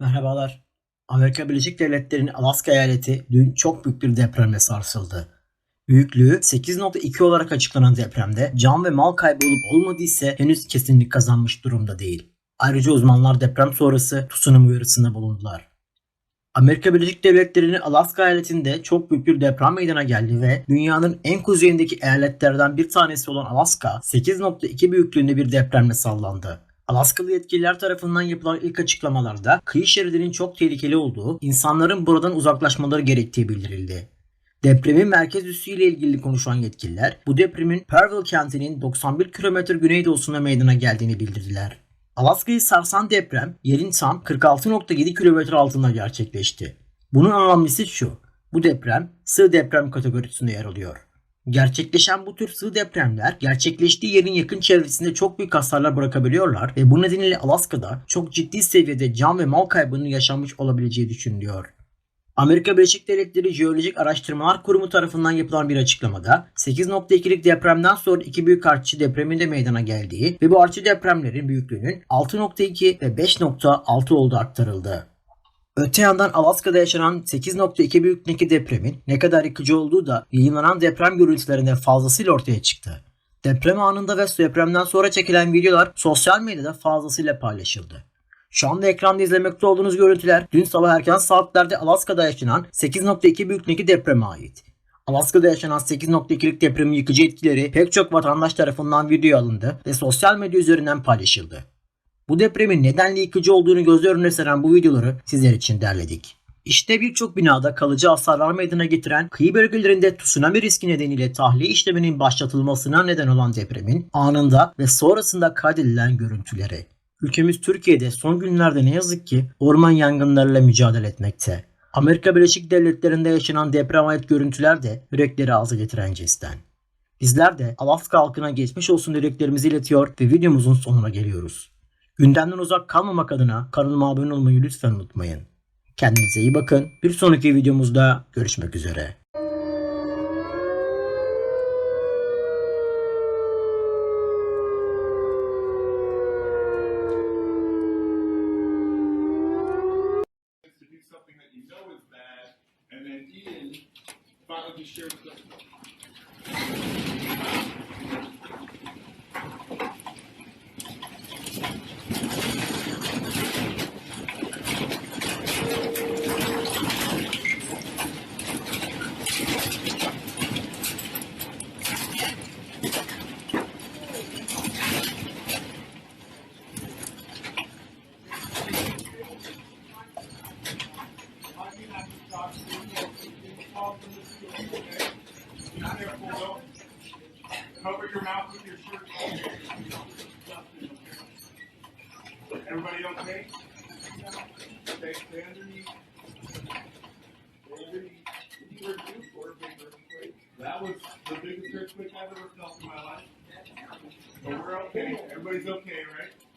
Merhabalar. Amerika Birleşik Devletleri'nin Alaska eyaleti dün çok büyük bir depremle sarsıldı. Büyüklüğü 8.2 olarak açıklanan depremde can ve mal kaybı olup olmadı ise henüz kesinlik kazanmış durumda değil. Ayrıca uzmanlar deprem sonrası tsunami uyarısında bulundular. Amerika Birleşik Devletleri'nin Alaska eyaletinde çok büyük bir deprem meydana geldi ve dünyanın en kuzeyindeki eyaletlerden bir tanesi olan Alaska 8.2 büyüklüğünde bir depremle sallandı. Alaskalı yetkililer tarafından yapılan ilk açıklamalarda kıyı şeridinin çok tehlikeli olduğu, insanların buradan uzaklaşmaları gerektiği bildirildi. Depremin merkez üssü ile ilgili konuşan yetkililer, bu depremin Perville kentinin 91 km güneydoğusunda meydana geldiğini bildirdiler. Alaska'yı sarsan deprem yerin tam 46.7 kilometre altında gerçekleşti. Bunun anlamlısı şu, bu deprem sığ deprem kategorisinde yer alıyor. Gerçekleşen bu tür sığ depremler gerçekleştiği yerin yakın çevresinde çok büyük hasarlar bırakabiliyorlar ve bu nedenle Alaska'da çok ciddi seviyede can ve mal kaybının yaşanmış olabileceği düşünülüyor. Amerika Birleşik Devletleri Jeolojik Araştırmalar Kurumu tarafından yapılan bir açıklamada 8.2'lik depremden sonra iki büyük artçı depremin de meydana geldiği ve bu artçı depremlerin büyüklüğünün 6.2 ve 5.6 olduğu aktarıldı. Öte yandan Alaska'da yaşanan 8.2 büyüklüğündeki depremin ne kadar yıkıcı olduğu da yayınlanan deprem görüntülerinde fazlasıyla ortaya çıktı. Deprem anında ve depremden sonra çekilen videolar sosyal medyada fazlasıyla paylaşıldı. Şu anda ekranda izlemekte olduğunuz görüntüler dün sabah erken saatlerde Alaska'da yaşanan 8.2 büyüklüğündeki depreme ait. Alaska'da yaşanan 8.2'lik depremin yıkıcı etkileri pek çok vatandaş tarafından video alındı ve sosyal medya üzerinden paylaşıldı. Bu depremin nedenli yıkıcı olduğunu gözler önüne seren bu videoları sizler için derledik. İşte birçok binada kalıcı hasarlar meydana getiren kıyı bölgelerinde tsunami riski nedeniyle tahliye işleminin başlatılmasına neden olan depremin anında ve sonrasında kaydedilen görüntüleri. Ülkemiz Türkiye'de son günlerde ne yazık ki orman yangınlarıyla mücadele etmekte. Amerika Birleşik Devletleri'nde yaşanan deprem ait görüntüler de yürekleri ağza getiren cinsten. Bizler de Alaska halkına geçmiş olsun dileklerimizi iletiyor ve videomuzun sonuna geliyoruz. Gündemden uzak kalmamak adına kanalıma abone olmayı lütfen unutmayın. Kendinize iyi bakın. Bir sonraki videomuzda görüşmek üzere. do something Your mouth with your shirt. Everybody okay? Okay, stay underneath. Stay underneath. You ever do four big earthquakes? That was the biggest earthquake I've ever felt in my life. But we're okay. Everybody's okay, right?